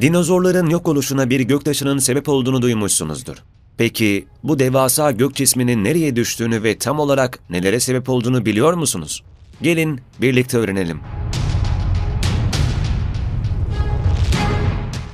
Dinozorların yok oluşuna bir göktaşının sebep olduğunu duymuşsunuzdur. Peki bu devasa gök cisminin nereye düştüğünü ve tam olarak nelere sebep olduğunu biliyor musunuz? Gelin birlikte öğrenelim.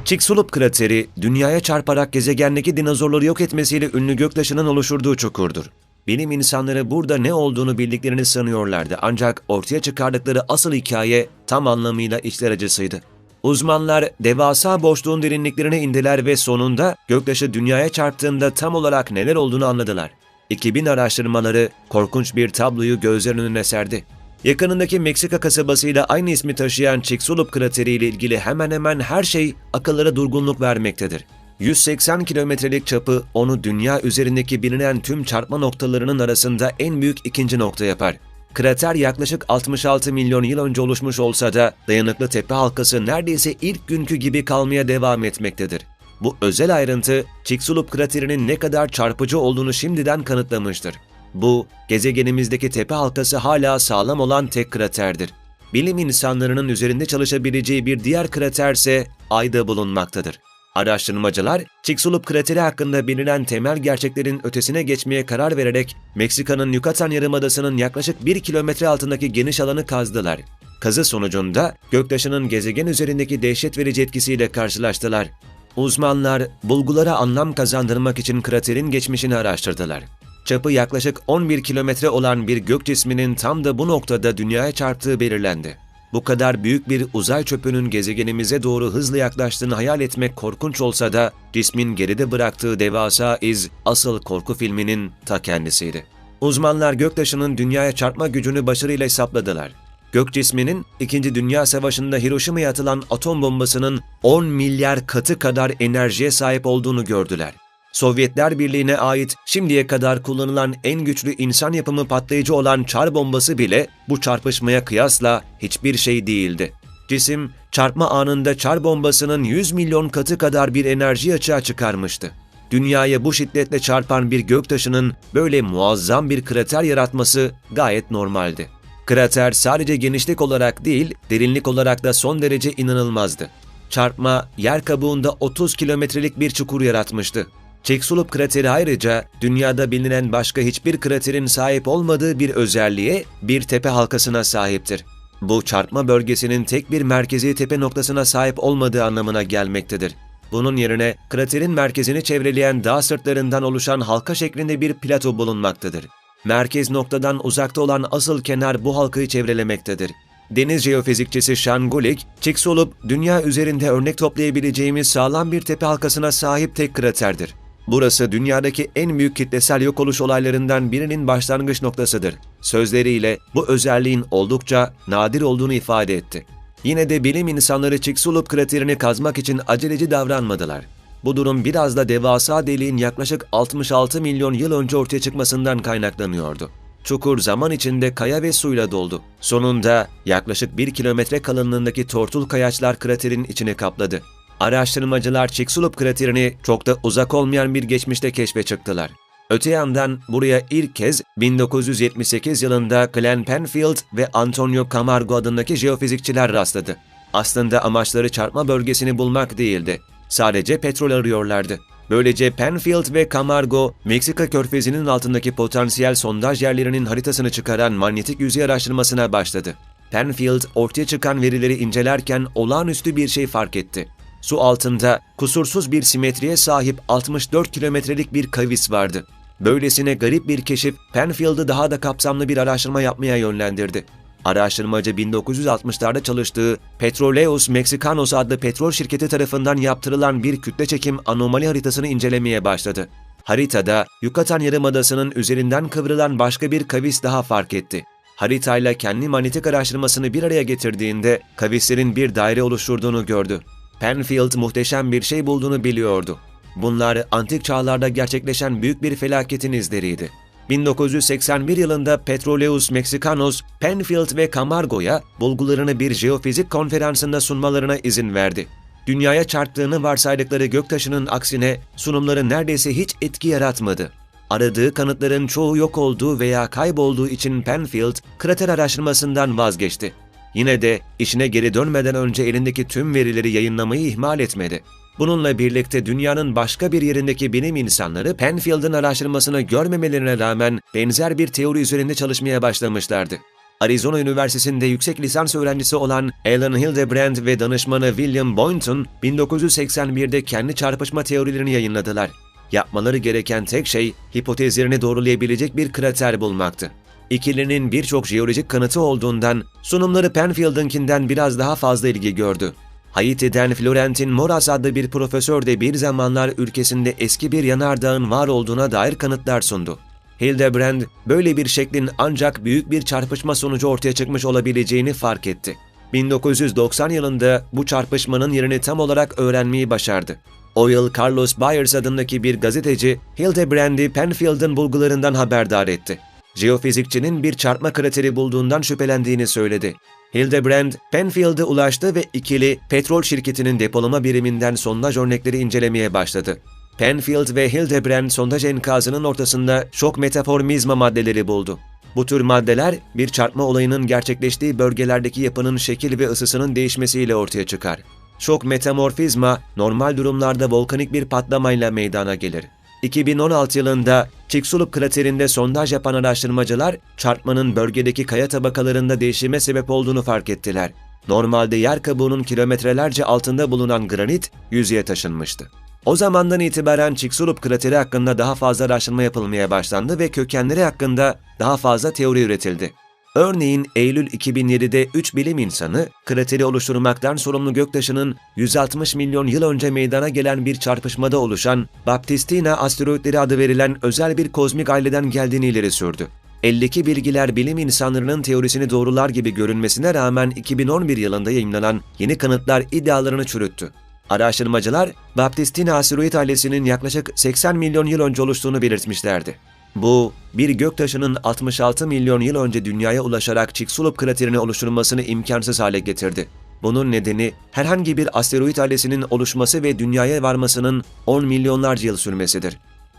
Chicxulub krateri, dünyaya çarparak gezegendeki dinozorları yok etmesiyle ünlü göktaşının oluşturduğu çukurdur. Bilim insanları burada ne olduğunu bildiklerini sanıyorlardı ancak ortaya çıkardıkları asıl hikaye tam anlamıyla içler acısıydı. Uzmanlar devasa boşluğun derinliklerine indiler ve sonunda göktaşı dünyaya çarptığında tam olarak neler olduğunu anladılar. 2000 araştırmaları korkunç bir tabloyu gözlerinin önüne serdi. Yakınındaki Meksika kasabasıyla aynı ismi taşıyan Chicxulub krateri ile ilgili hemen hemen her şey akıllara durgunluk vermektedir. 180 kilometrelik çapı onu dünya üzerindeki bilinen tüm çarpma noktalarının arasında en büyük ikinci nokta yapar. Krater yaklaşık 66 milyon yıl önce oluşmuş olsa da dayanıklı tepe halkası neredeyse ilk günkü gibi kalmaya devam etmektedir. Bu özel ayrıntı Chicxulub kraterinin ne kadar çarpıcı olduğunu şimdiden kanıtlamıştır. Bu, gezegenimizdeki tepe halkası hala sağlam olan tek kraterdir. Bilim insanlarının üzerinde çalışabileceği bir diğer kraterse Ay'da bulunmaktadır. Araştırmacılar, Chicxulub krateri hakkında bilinen temel gerçeklerin ötesine geçmeye karar vererek Meksika'nın Yucatan Yarımadası'nın yaklaşık 1 kilometre altındaki geniş alanı kazdılar. Kazı sonucunda göktaşının gezegen üzerindeki dehşet verici etkisiyle karşılaştılar. Uzmanlar, bulgulara anlam kazandırmak için kraterin geçmişini araştırdılar. Çapı yaklaşık 11 kilometre olan bir gök cisminin tam da bu noktada dünyaya çarptığı belirlendi. Bu kadar büyük bir uzay çöpünün gezegenimize doğru hızla yaklaştığını hayal etmek korkunç olsa da cismin geride bıraktığı devasa iz asıl korku filminin ta kendisiydi. Uzmanlar göktaşının dünyaya çarpma gücünü başarıyla hesapladılar. Gök cisminin 2. Dünya Savaşı'nda Hiroşima'ya atılan atom bombasının 10 milyar katı kadar enerjiye sahip olduğunu gördüler. Sovyetler Birliği'ne ait şimdiye kadar kullanılan en güçlü insan yapımı patlayıcı olan çar bombası bile bu çarpışmaya kıyasla hiçbir şey değildi. Cisim, çarpma anında çar bombasının 100 milyon katı kadar bir enerji açığa çıkarmıştı. Dünyaya bu şiddetle çarpan bir göktaşının böyle muazzam bir krater yaratması gayet normaldi. Krater sadece genişlik olarak değil, derinlik olarak da son derece inanılmazdı. Çarpma, yer kabuğunda 30 kilometrelik bir çukur yaratmıştı. Chicxulub krateri ayrıca dünyada bilinen başka hiçbir kraterin sahip olmadığı bir özelliğe, bir tepe halkasına sahiptir. Bu çarpma bölgesinin tek bir merkezi tepe noktasına sahip olmadığı anlamına gelmektedir. Bunun yerine kraterin merkezini çevreleyen dağ sırtlarından oluşan halka şeklinde bir plato bulunmaktadır. Merkez noktadan uzakta olan asıl kenar bu halkayı çevrelemektedir. Deniz jeofizikçisi Sean Gulick, Chicxulub, dünya üzerinde örnek toplayabileceğimiz sağlam bir tepe halkasına sahip tek kraterdir. Burası dünyadaki en büyük kitlesel yok oluş olaylarından birinin başlangıç noktasıdır. Sözleriyle bu özelliğin oldukça nadir olduğunu ifade etti. Yine de bilim insanları Chicxulub kraterini kazmak için aceleci davranmadılar. Bu durum biraz da devasa deliğin yaklaşık 66 milyon yıl önce ortaya çıkmasından kaynaklanıyordu. Çukur zaman içinde kaya ve suyla doldu. Sonunda yaklaşık 1 kilometre kalınlığındaki tortul kayaçlar kraterin içine kapladı. Araştırmacılar Chicxulub kraterini çok da uzak olmayan bir geçmişte keşfe çıktılar. Öte yandan buraya ilk kez 1978 yılında Glenn Penfield ve Antonio Camargo adındaki jeofizikçiler rastladı. Aslında amaçları çarpma bölgesini bulmak değildi. Sadece petrol arıyorlardı. Böylece Penfield ve Camargo, Meksika körfezinin altındaki potansiyel sondaj yerlerinin haritasını çıkaran manyetik yüzey araştırmasına başladı. Penfield ortaya çıkan verileri incelerken olağanüstü bir şey fark etti. Su altında kusursuz bir simetriye sahip 64 kilometrelik bir kavis vardı. Böylesine garip bir keşif Penfield'ı daha da kapsamlı bir araştırma yapmaya yönlendirdi. Araştırmacı 1960'larda çalıştığı Petroleus Mexicanos adlı petrol şirketi tarafından yaptırılan bir kütle çekim anomali haritasını incelemeye başladı. Haritada Yucatan Yarımadası'nın üzerinden kıvrılan başka bir kavis daha fark etti. Haritayla kendi manyetik araştırmasını bir araya getirdiğinde kavislerin bir daire oluşturduğunu gördü. Penfield muhteşem bir şey bulduğunu biliyordu. Bunlar antik çağlarda gerçekleşen büyük bir felaketin izleriydi. 1981 yılında Petroleus Mexicanos, Penfield ve Camargo'ya bulgularını bir jeofizik konferansında sunmalarına izin verdi. Dünyaya çarptığını varsaydıkları göktaşının aksine sunumları neredeyse hiç etki yaratmadı. Aradığı kanıtların çoğu yok olduğu veya kaybolduğu için Penfield, krater araştırmasından vazgeçti. Yine de işine geri dönmeden önce elindeki tüm verileri yayınlamayı ihmal etmedi. Bununla birlikte dünyanın başka bir yerindeki bilim insanları Penfield'ın araştırmasını görmemelerine rağmen benzer bir teori üzerinde çalışmaya başlamışlardı. Arizona Üniversitesi'nde yüksek lisans öğrencisi olan Alan Hildebrand ve danışmanı William Boynton 1981'de kendi çarpışma teorilerini yayınladılar. Yapmaları gereken tek şey hipotezlerini doğrulayabilecek bir krater bulmaktı. İkilinin birçok jeolojik kanıtı olduğundan sunumları Penfield'ınkinden biraz daha fazla ilgi gördü. Haiti'den Florentin Moraz adlı bir profesör de bir zamanlar ülkesinde eski bir yanardağın var olduğuna dair kanıtlar sundu. Hildebrand, böyle bir şeklin ancak büyük bir çarpışma sonucu ortaya çıkmış olabileceğini fark etti. 1990 yılında bu çarpışmanın yerini tam olarak öğrenmeyi başardı. O yıl Carlos Byers adındaki bir gazeteci Hildebrand'i Penfield'ın bulgularından haberdar etti. Jeofizikçinin bir çarpma krateri bulduğundan şüphelendiğini söyledi. Hildebrand, Penfield'e ulaştı ve ikili petrol şirketinin depolama biriminden sondaj örnekleri incelemeye başladı. Penfield ve Hildebrand sondaj enkazının ortasında şok metaformizma maddeleri buldu. Bu tür maddeler bir çarpma olayının gerçekleştiği bölgelerdeki yapının şekil ve ısısının değişmesiyle ortaya çıkar. Şok metamorfizma normal durumlarda volkanik bir patlamayla meydana gelir. 2016 yılında Chicxulub kraterinde sondaj yapan araştırmacılar çarpmanın bölgedeki kaya tabakalarında değişime sebep olduğunu fark ettiler. Normalde yer kabuğunun kilometrelerce altında bulunan granit yüzeye taşınmıştı. O zamandan itibaren Chicxulub krateri hakkında daha fazla araştırma yapılmaya başlandı ve kökenleri hakkında daha fazla teori üretildi. Örneğin Eylül 2007'de 3 bilim insanı, krateri oluşturmaktan sorumlu göktaşının 160 milyon yıl önce meydana gelen bir çarpışmada oluşan Baptistina asteroidleri adı verilen özel bir kozmik aileden geldiğini ileri sürdü. 52 bilgiler bilim insanlarının teorisini doğrular gibi görünmesine rağmen 2011 yılında yayınlanan yeni kanıtlar iddialarını çürüttü. Araştırmacılar, Baptistina asteroid ailesinin yaklaşık 80 milyon yıl önce oluştuğunu belirtmişlerdi. Bu, bir göktaşının 66 milyon yıl önce dünyaya ulaşarak Chicxulub kraterini oluşturmasını imkansız hale getirdi. Bunun nedeni herhangi bir asteroid ailesinin oluşması ve dünyaya varmasının 10 milyonlarca yıl sürmesidir.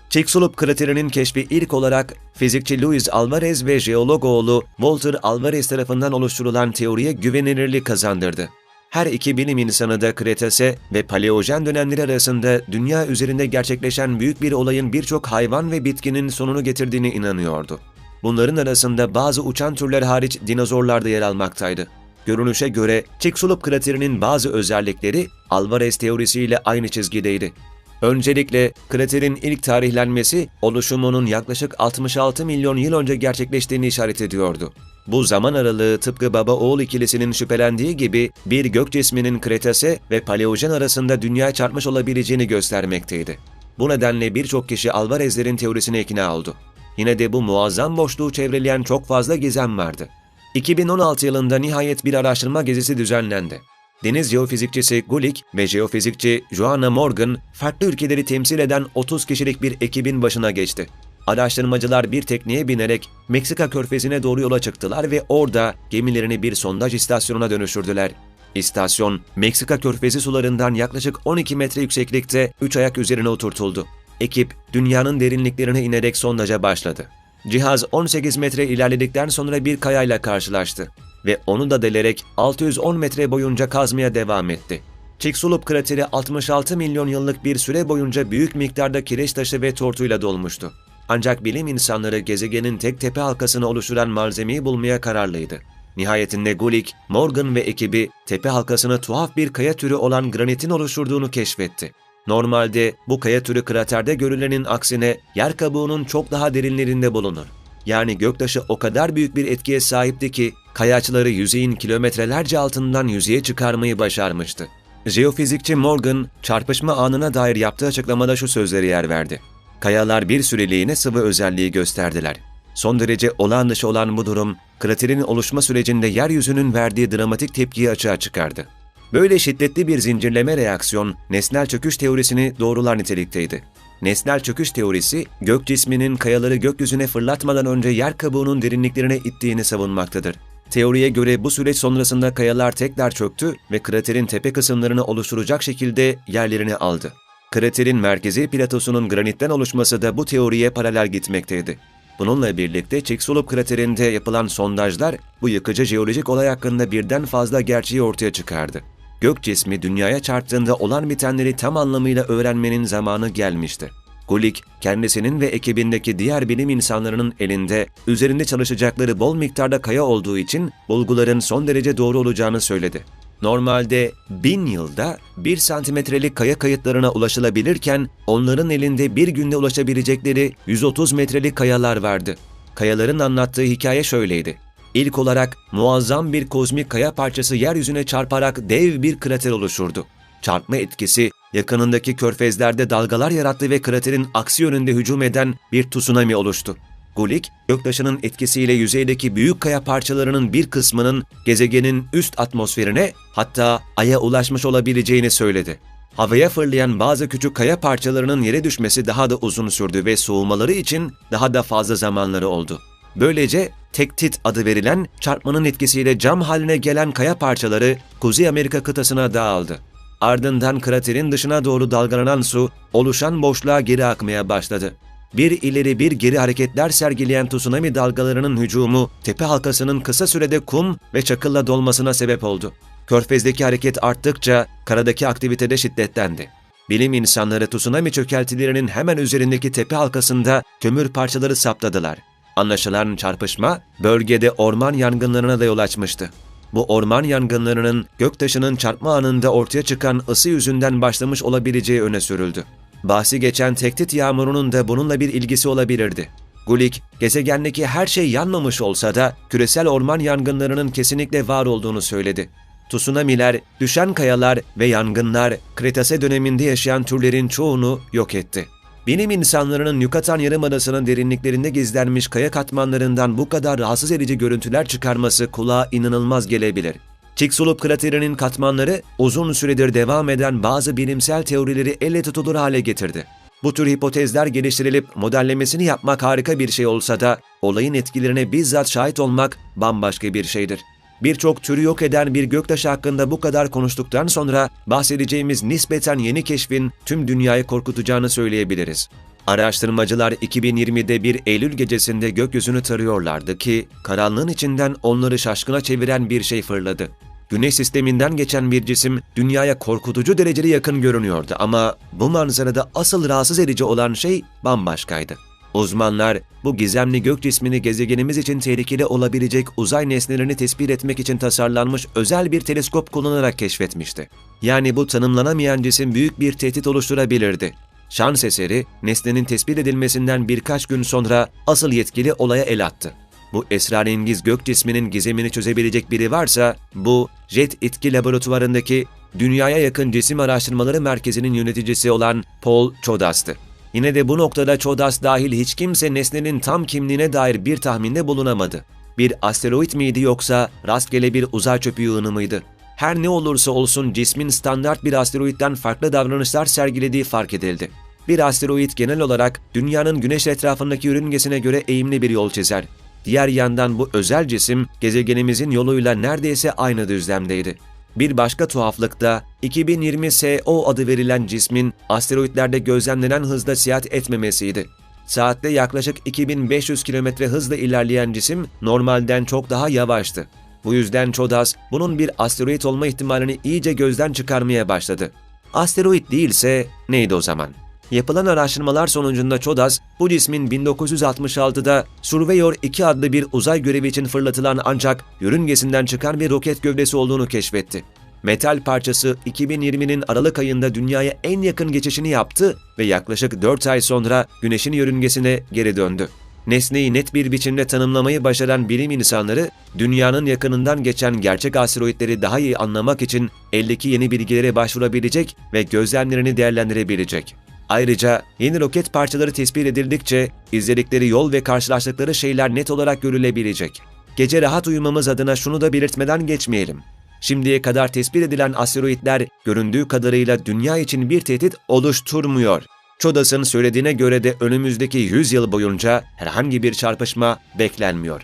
Chicxulub kraterinin keşfi ilk olarak fizikçi Luis Alvarez ve jeolog oğlu Walter Alvarez tarafından oluşturulan teoriye güvenilirlik kazandırdı. Her iki bilim insanı da Kretase ve Paleojen dönemleri arasında dünya üzerinde gerçekleşen büyük bir olayın birçok hayvan ve bitkinin sonunu getirdiğine inanıyordu. Bunların arasında bazı uçan türler hariç dinozorlar da yer almaktaydı. Görünüşe göre Chicxulub kraterinin bazı özellikleri Alvarez teorisiyle aynı çizgideydi. Öncelikle kraterin ilk tarihlenmesi oluşumunun yaklaşık 66 milyon yıl önce gerçekleştiğini işaret ediyordu. Bu zaman aralığı tıpkı baba-oğul ikilisinin şüphelendiği gibi bir gök cisminin Kretase ve Paleojen arasında dünya çarpmış olabileceğini göstermekteydi. Bu nedenle birçok kişi Alvarez'lerin teorisine ikna oldu. Yine de bu muazzam boşluğu çevreleyen çok fazla gizem vardı. 2016 yılında nihayet bir araştırma gezisi düzenlendi. Deniz jeofizikçisi Gulik ve jeofizikçi Joanna Morgan farklı ülkeleri temsil eden 30 kişilik bir ekibin başına geçti. Araştırmacılar bir tekneye binerek Meksika körfezine doğru yola çıktılar ve orada gemilerini bir sondaj istasyonuna dönüştürdüler. İstasyon, Meksika körfezi sularından yaklaşık 12 metre yükseklikte 3 ayak üzerine oturtuldu. Ekip, dünyanın derinliklerine inerek sondaja başladı. Cihaz 18 metre ilerledikten sonra bir kayayla karşılaştı ve onu da delerek 610 metre boyunca kazmaya devam etti. Chicxulub krateri 66 milyon yıllık bir süre boyunca büyük miktarda kireç taşı ve tortuyla dolmuştu. Ancak bilim insanları gezegenin tek tepe halkasını oluşturan malzemeyi bulmaya kararlıydı. Nihayetinde Gulick, Morgan ve ekibi tepe halkasını tuhaf bir kaya türü olan granitin oluşturduğunu keşfetti. Normalde bu kaya türü kraterde görülenin aksine yer kabuğunun çok daha derinlerinde bulunur. Yani göktaşı o kadar büyük bir etkiye sahipti ki kayaçları yüzeyin kilometrelerce altından yüzeye çıkarmayı başarmıştı. Jeofizikçi Morgan, çarpışma anına dair yaptığı açıklamada şu sözleri yer verdi. Kayalar bir süreliğine sıvı özelliği gösterdiler. Son derece olağan dışı olan bu durum, kraterin oluşma sürecinde yeryüzünün verdiği dramatik tepkiyi açığa çıkardı. Böyle şiddetli bir zincirleme reaksiyon, nesnel çöküş teorisini doğrular nitelikteydi. Nesnel çöküş teorisi, gök cisminin kayaları gökyüzüne fırlatmadan önce yer kabuğunun derinliklerine ittiğini savunmaktadır. Teoriye göre bu süreç sonrasında kayalar tekrar çöktü ve kraterin tepe kısımlarını oluşturacak şekilde yerlerini aldı. Kraterin merkezi platosunun granitten oluşması da bu teoriye paralel gitmekteydi. Bununla birlikte Chicxulub kraterinde yapılan sondajlar bu yıkıcı jeolojik olay hakkında birden fazla gerçeği ortaya çıkardı. Gök cismi dünyaya çarptığında olan bitenleri tam anlamıyla öğrenmenin zamanı gelmişti. Gulick, kendisinin ve ekibindeki diğer bilim insanlarının elinde üzerinde çalışacakları bol miktarda kaya olduğu için bulguların son derece doğru olacağını söyledi. Normalde bin yılda bir santimetrelik kaya kayıtlarına ulaşılabilirken onların elinde bir günde ulaşabilecekleri 130 metrelik kayalar vardı. Kayaların anlattığı hikaye şöyleydi. İlk olarak muazzam bir kozmik kaya parçası yeryüzüne çarparak dev bir krater oluşurdu. Çarpma etkisi yakınındaki körfezlerde dalgalar yarattı ve kraterin aksi yönünde hücum eden bir tsunami oluştu. Gulick, göktaşının etkisiyle yüzeydeki büyük kaya parçalarının bir kısmının gezegenin üst atmosferine hatta Ay'a ulaşmış olabileceğini söyledi. Havaya fırlayan bazı küçük kaya parçalarının yere düşmesi daha da uzun sürdü ve soğumaları için daha da fazla zamanları oldu. Böylece tektit adı verilen çarpmanın etkisiyle cam haline gelen kaya parçaları Kuzey Amerika kıtasına dağıldı. Ardından kraterin dışına doğru dalgalanan su oluşan boşluğa geri akmaya başladı. Bir ileri bir geri hareketler sergileyen tsunami dalgalarının hücumu tepe halkasının kısa sürede kum ve çakılla dolmasına sebep oldu. Körfezdeki hareket arttıkça karadaki aktivite de şiddetlendi. Bilim insanları tsunami çökeltilerinin hemen üzerindeki tepe halkasında kömür parçaları saptadılar. Anlaşılan çarpışma bölgede orman yangınlarına da yol açmıştı. Bu orman yangınlarının göktaşının çarpma anında ortaya çıkan ısı yüzünden başlamış olabileceği öne sürüldü. Bahsi geçen tektit yağmurunun da bununla bir ilgisi olabilirdi. Gulick, gezegendeki her şey yanmamış olsa da küresel orman yangınlarının kesinlikle var olduğunu söyledi. Tsunamiler, düşen kayalar ve yangınlar Kretase döneminde yaşayan türlerin çoğunu yok etti. Bilim insanlarının Yucatan Yarımadası'nın derinliklerinde gizlenmiş kaya katmanlarından bu kadar rahatsız edici görüntüler çıkarması kulağa inanılmaz gelebilir. Chicxulub kraterinin katmanları uzun süredir devam eden bazı bilimsel teorileri elle tutulur hale getirdi. Bu tür hipotezler geliştirilip modellemesini yapmak harika bir şey olsa da olayın etkilerine bizzat şahit olmak bambaşka bir şeydir. Birçok türü yok eden bir göktaşı hakkında bu kadar konuştuktan sonra bahsedeceğimiz nispeten yeni keşfin tüm dünyayı korkutacağını söyleyebiliriz. Araştırmacılar 2020'de bir Eylül gecesinde gökyüzünü tarıyorlardı ki karanlığın içinden onları şaşkına çeviren bir şey fırladı. Güneş sisteminden geçen bir cisim dünyaya korkutucu derecede yakın görünüyordu ama bu manzarada asıl rahatsız edici olan şey bambaşkaydı. Uzmanlar bu gizemli gök cismini gezegenimiz için tehlikeli olabilecek uzay nesnelerini tespit etmek için tasarlanmış özel bir teleskop kullanarak keşfetmişti. Yani bu tanımlanamayan cisim büyük bir tehdit oluşturabilirdi. Şans eseri nesnenin tespit edilmesinden birkaç gün sonra asıl yetkili olaya el attı. Bu esrarengiz gök cisminin gizemini çözebilecek biri varsa bu Jet İtki Laboratuvarındaki Dünyaya Yakın Cisim Araştırmaları Merkezi'nin yöneticisi olan Paul Chodas'tı. Yine de bu noktada Çodas dahil hiç kimse nesnenin tam kimliğine dair bir tahminde bulunamadı. Bir asteroid miydi yoksa rastgele bir uzay çöpü yığını mıydı? Her ne olursa olsun cismin standart bir asteroidden farklı davranışlar sergilediği fark edildi. Bir asteroid genel olarak dünyanın güneş etrafındaki yörüngesine göre eğimli bir yol çizer. Diğer yandan bu özel cisim gezegenimizin yoluyla neredeyse aynı düzlemdeydi. Bir başka tuhaflık da 2020 SO adı verilen cismin asteroidlerde gözlemlenen hızda seyahat etmemesiydi. Saatte yaklaşık 2500 km hızla ilerleyen cisim normalden çok daha yavaştı. Bu yüzden Çodas bunun bir asteroid olma ihtimalini iyice gözden çıkarmaya başladı. Asteroid değilse neydi o zaman? Yapılan araştırmalar sonucunda Çodas, bu cismin 1966'da Surveyor 2 adlı bir uzay görevi için fırlatılan ancak yörüngesinden çıkan bir roket gövdesi olduğunu keşfetti. Metal parçası 2020'nin Aralık ayında dünyaya en yakın geçişini yaptı ve yaklaşık 4 ay sonra Güneş'in yörüngesine geri döndü. Nesneyi net bir biçimde tanımlamayı başaran bilim insanları, dünyanın yakınından geçen gerçek asteroidleri daha iyi anlamak için eldeki yeni bilgilere başvurabilecek ve gözlemlerini değerlendirebilecek. Ayrıca yeni roket parçaları tespit edildikçe izledikleri yol ve karşılaştıkları şeyler net olarak görülebilecek. Gece rahat uyumamız adına şunu da belirtmeden geçmeyelim. Şimdiye kadar tespit edilen asteroidler göründüğü kadarıyla dünya için bir tehdit oluşturmuyor. Çodas'ın söylediğine göre de önümüzdeki 100 yıl boyunca herhangi bir çarpışma beklenmiyor.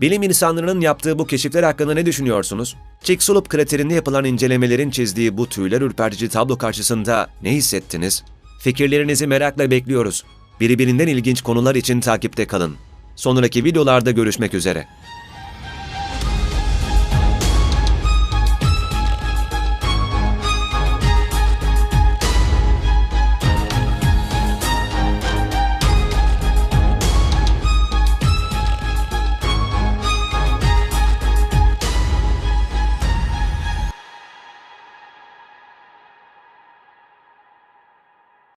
Bilim insanlarının yaptığı bu keşifler hakkında ne düşünüyorsunuz? Chicxulub kraterinde yapılan incelemelerin çizdiği bu tüyler ürpertici tablo karşısında ne hissettiniz? Fikirlerinizi merakla bekliyoruz. Birbirinden ilginç konular için takipte kalın. Sonraki videolarda görüşmek üzere.